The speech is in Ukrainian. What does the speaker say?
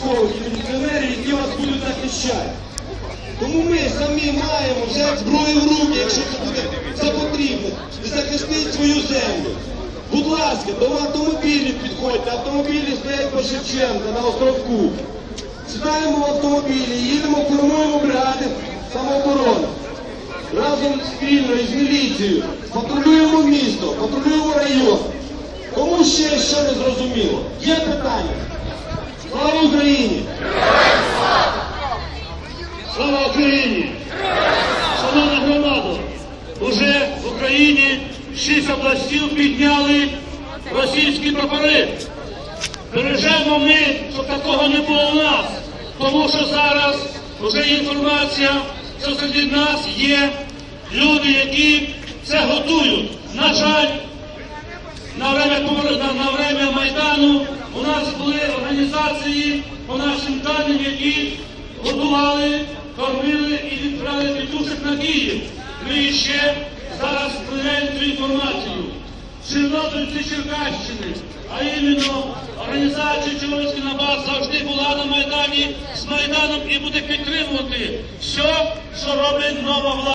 військових міліціонерів, які вас будуть захищати. Тому ми самі маємо взяти зброю в руки, якщо це буде за потрібно, і захистити свою землю. Будь ласка, до автомобілів підходьте, автомобілі стоять по Шевченка на островку. Сідаємо в автомобілі, їдемо, формуємо бригади самооборони. Разом спільно із міліцією патрулюємо місто, патрулюємо район. Кому ще що не зрозуміло? Україні! Слава Україні! Шановна громада! Уже в Україні шість областів підняли російські прапори. Бережемо ми, щоб такого не було у нас. Тому що зараз вже інформація, що серед нас є люди, які це готують. На жаль, на время, на, время Майдану організації, по нашим даним, які готували, кормили і відправили тітушок на Київ. Ми ще зараз перевіряємо цю інформацію. Чорнобильці Черкащини, а іменно організація Чорнобильський набат завжди була на Майдані з Майданом і буде підтримувати все, що робить нова влада.